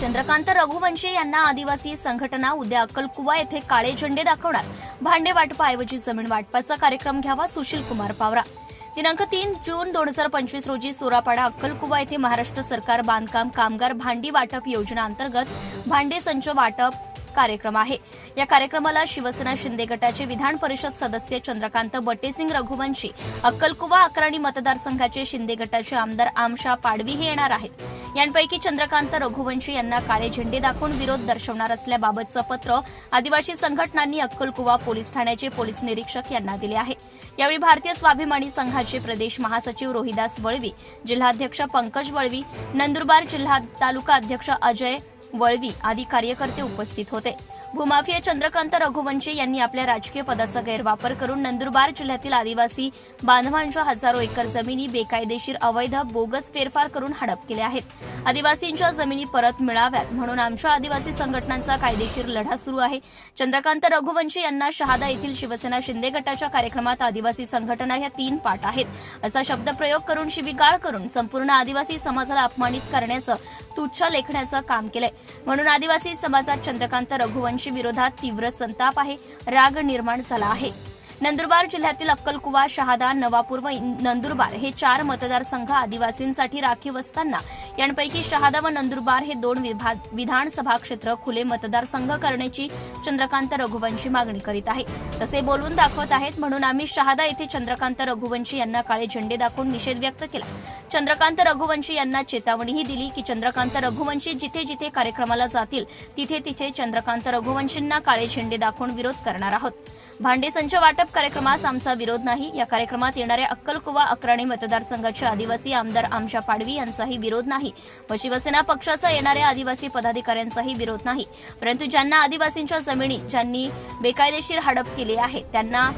चंद्रकांत रघुवंशी यांना आदिवासी संघटना उद्या अक्कलकुवा येथे काळे झेंडे दाखवणार. भांडे वाटपाऐवजी जमीन वाटपाचा कार्यक्रम घ्यावा सुशील कुमार पावरा. दिनांक तीन जून दोन हजार पंचवीस रोजी सोरापाडा अक्कलकुवा येथे महाराष्ट्र सरकार बांधकाम कामगार भांडी वाटप योजना अंतर्गत भांडे संच वाटप कार्यक्रम आहे. या कार्यक्रमाला शिवसेना शिंदे गटाचे विधान परिषद सदस्य चंद्रकांत बटेसिंग रघुवंशी अक्कलकुवा अकराणी मतदारसंघाचे शिंदे गटाचे आमदार आमशा पाडवी हे येणार आहेत. यांपैकी चंद्रकांत रघुवंशी यांना काळे झेंडे दाखवून विरोध दर्शवणार असल्याबाबतचं पत्र आदिवासी संघटनांनी अक्कलकुवा पोलीस ठाण्याचे पोलीस निरीक्षक यांना दिले आहे. यावेळी भारतीय स्वाभिमानी संघाचे प्रदेश महासचिव रोहिदास वळवी जिल्हाध्यक्ष पंकज वळवी नंदुरबार जिल्हा तालुका अध्यक्ष अजय वळवी आदी कार्यकर्ते उपस्थित होते. भूमाफिया चंद्रकांत रघुवंशी यांनी आपल्या राजकीय पदाचा गैरवापर करून नंदुरबार जिल्ह्यातील आदिवासी बांधवांच्या हजारो एकर जमिनी बेकायदेशीर अवैध बोगस फेरफार करून हडप केल्या आहेत. आदिवासींच्या जमिनी परत मिळाव्यात म्हणून आमच्या आदिवासी संघटनांचा कायदेशीर लढा सुरू आहे. चंद्रकांत रघुवंशी यांना शहादा येथील शिवसेना शिंदे गटाच्या कार्यक्रमात आदिवासी संघटना ह्या तीन पाठ आहेत. असा शब्दप्रयोग करून शिबिगाळ करून संपूर्ण आदिवासी समाजाला अपमानित करण्याचं तुच्छ लेखण्याचं काम केलंय. म्हणून आदिवासी समाजात चंद्रकांत रघुवंशी विरोधात तीव्र संताप आहे राग निर्माण झाला आहे. नंदुरबार जिल्ह्यातील अक्कलकुवा शहादा नवापूर व नंदुरबार हे चार मतदारसंघ आदिवासींसाठी राखीव असताना यांपैकी शहादा व नंदुरबार हे दोन विधानसभा क्षेत्र खुले मतदारसंघ करण्याची चंद्रकांत रघुवंशी मागणी करीत आहे. तसे बोलून दाखवत आहेत म्हणून आम्ही शहादा येथे चंद्रकांत रघुवंशी यांना काळे झेंडे दाखवून निषेध व्यक्त केला. चंद्रकांत रघुवंशी यांना चेतावणीही दिली की चंद्रकांत रघुवंशी जिथे जिथे कार्यक्रमाला जातील तिथे तिथे चंद्रकांत रघुवंशींना काळे झेंडे दाखवून विरोध करणार आहोत. भांडे संच वाटप कार्यक्रमास आमचा विरोध नाही. या कार्यक्रमात येणाऱ्या अक्कलकुवा अक्राणी मतदारसंघाचे आदिवासी आमदार आमशा पाडवी यांचाही विरोध नाही. व शिवसेना पक्षाचा येणाऱ्या आदिवासी पदाधिकाऱ्यांचाही विरोध नाही. परंतु ज्यांना आदिवासींच्या जमिनी ज्यांनी बेकायदेशीर हडप केली आहे त्यांना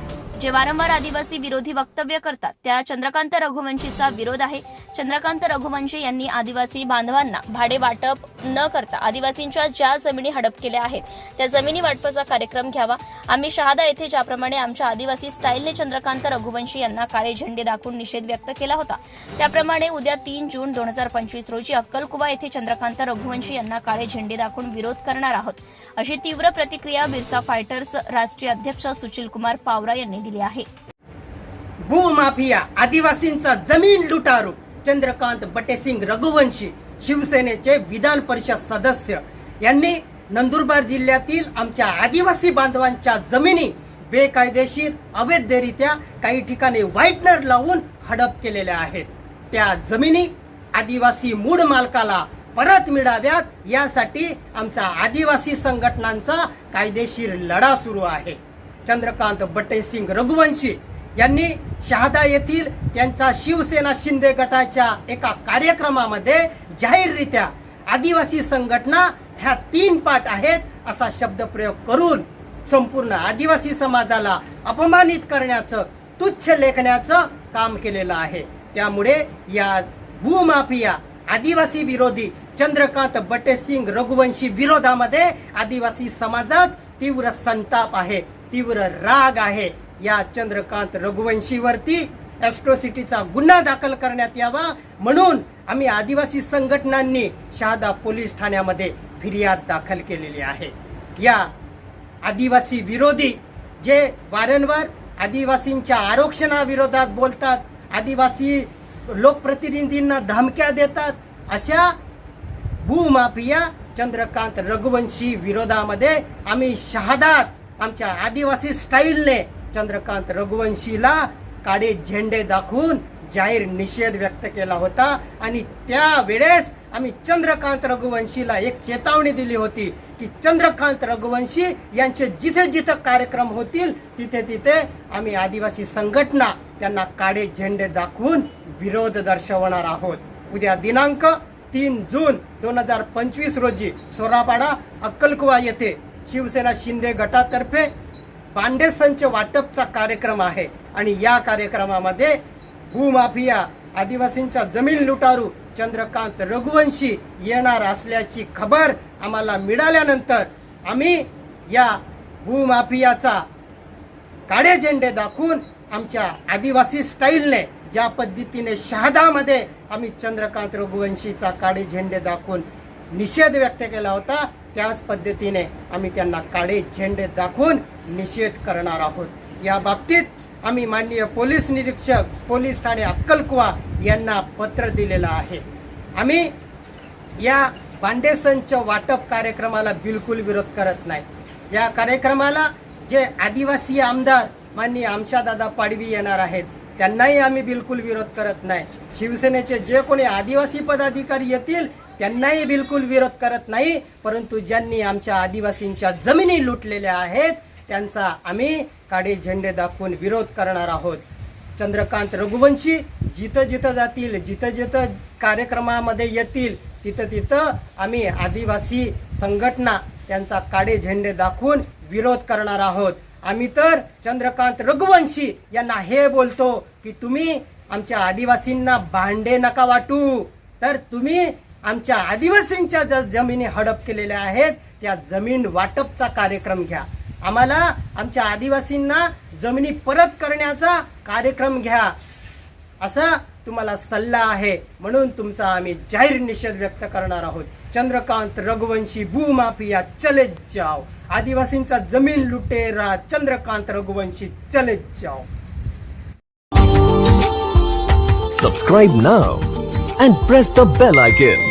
जे वारंवार आदिवासी विरोधी वक्तव्य करतात त्या चंद्रकांत रघुवंशीचा विरोध आहे. चंद्रकांत रघुवंशी यांनी आदिवासी बांधवांना भाडे वाटप न करता आदिवासींच्या ज्या जमिनी हडप केल्या आहेत त्या जमिनी वाटपाचा कार्यक्रम घ्यावा. आम्ही शहादा येथे ज्याप्रमाणे आमच्या आदिवासी स्टाईलने चंद्रकांत रघुवंशी यांना काळे झेंडे दाखवून निषेध व्यक्त केला होता त्याप्रमाणे उद्या तीन जून दोन हजार पंचवीस रोजी अक्कलकुवा येथे चंद्रकांत रघुवंशी यांना काळे झेंडे दाखवून विरोध करणार आहोत. अशी तीव्र प्रतिक्रिया बिरसा फायटर्स राष्ट्रीय अध्यक्ष सुशील कुमार पावरा यांनी दिली आहे. भूमाफिया आदिवासींचा जमीन लुटारू. चंद्रकांत बटेसिंग रघुवंशी शिवसेनेचे विधान परिषद सदस्य. यांनी नंदुरबार जिल्ह्यातील आमच्या आदिवासी बांधवांच्या जमिनी बेकायदेशीर अवैधरित्या काही ठिकाणी व्हाईटनर लावून हडप केलेल्या आहेत. त्या जमिनी आदिवासी मूळ मालकाला परत मिळाव्यात यासाठी आमच्या आदिवासी संघटनांचा कायदेशीर लढा सुरू आहे. चंद्रकांत बटेसिंग रघुवंशी यांनी शहादा येथील त्यांचा शिवसेना शिंदे गटाच्या एका कार्यक्रमामध्ये जाहीररित्या आदिवासी संघटना ह्या तीन पाठ आहेत असा शब्दप्रयोग करून संपूर्ण आदिवासी समाजाला अपमानित करण्याचं तुच्छ लेखण्याचं काम केलेलं आहे. त्यामुळे या भूमाफिया आदिवासी विरोधी चंद्रकांत बटेसिंग रघुवंशी विरोधामध्ये आदिवासी समाजात तीव्र संताप आहे. तीव्र राग आहे. या चंद्रकांत रघुवंशीवरती ॲस्ट्रोसिटीचा गुन्हा दाखल करण्यात यावा म्हणून आम्ही आदिवासी संघटनांनी शहादा पोलीस ठाण्यामध्ये फिर्याद दाखल केलेली आहे. या आदिवासी विरोधी जे वारंवार आदिवासींच्या आरक्षणाविरोधात बोलतात आदिवासी लोकप्रतिनिधींना धमक्या देतात अशा भूमाफिया चंद्रकांत रघुवंशी विरोधामध्ये आम्ही शहादात आमच्या आदिवासी स्टाईलने चंद्रकांत रघुवंशीला काळे झेंडे दाखवून जाहीर निषेध व्यक्त केला होता. आणि त्यावेळेस आम्ही चंद्रकांत रघुवंशीला एक चेतावणी दिली होती की चंद्रकांत रघुवंशी यांचे जिथे जिथे कार्यक्रम होतील तिथे तिथे आम्ही आदिवासी संघटना त्यांना काळे झेंडे दाखवून विरोध दर्शवणार आहोत. उद्या दिनांक तीन जून दोन हजार पंचवीस रोजी सोरापाडा अक्कलकुवा येथे शिवसेना शिंदे गटातर्फे बांडे संच वाटपचा कार्यक्रम आहे. आणि या कार्यक्रमामध्ये भूमाफिया आदिवासींचा जमीन लुटारू चंद्रकांत रघुवंशी येणार असल्याची खबर आम्हाला मिळाल्यानंतर आम्ही या भूमाफियाचा काळे झेंडे दाखवून आमच्या आदिवासी स्टाईलने ज्या पद्धतीने शहादामध्ये आम्ही चंद्रकांत रघुवंशीचा काळे झेंडे दाखवून निषेध व्यक्त केला होता त्याच पद्धतीने आम्ही त्यांना काळे झेंडे दाखवून निषेध करणार आहोत. या बाबतीत आम्ही माननीय पोलीस निरीक्षक पोलीस ठाणे अक्कलकुवा यांना पत्र दिलेलं आहे. आम्ही या भांडेसंच वाटप कार्यक्रमाला बिलकुल विरोध करत नाही. या कार्यक्रमाला जे आदिवासी आमदार माननीय आमशादादा पाडवी येणार आहेत त्यांनाही आम्ही बिलकुल विरोध करत नाही. शिवसेनेचे जे कोणी आदिवासी पदाधिकारी येतील त्यांनाही बिलकुल विरोध करत नाही परंतु ज्यांनी आमच्या आदिवासींच्या जमिनी लुटलेल्या आहेत त्यांचा आम्ही काळे झेंडे दाखवून विरोध करणार आहोत. चंद्रकांत रघुवंशी जिथं जिथं जातील जिथं जिथं कार्यक्रमामध्ये येतील तिथं तिथं आम्ही आदिवासी संघटना त्यांचा काळे झेंडे दाखवून विरोध करणार आहोत. आम्ही तर चंद्रकांत रघुवंशी यांना हे बोलतो की तुम्ही आमच्या आदिवासींना भांडे नका वाटू. तर तुम्ही आमच्या आदिवासींच्या ज्या जमिनी हडप केलेल्या आहेत त्या जमीन वाटपचा कार्यक्रम घ्या. आम्हाला आमच्या आदिवासींना जमिनी परत करण्याचा कार्यक्रम घ्या. असा तुम्हाला सल्ला आहे म्हणून तुमचा आम्ही जाहीर निषेध व्यक्त करणार आहोत. चंद्रकांत रघुवंशी भूमाफिया चले जाओ. आदिवासींचा जमीन लुटेरा चंद्रकांत रघुवंशी चले जाओ. Subscribe now and press the bell icon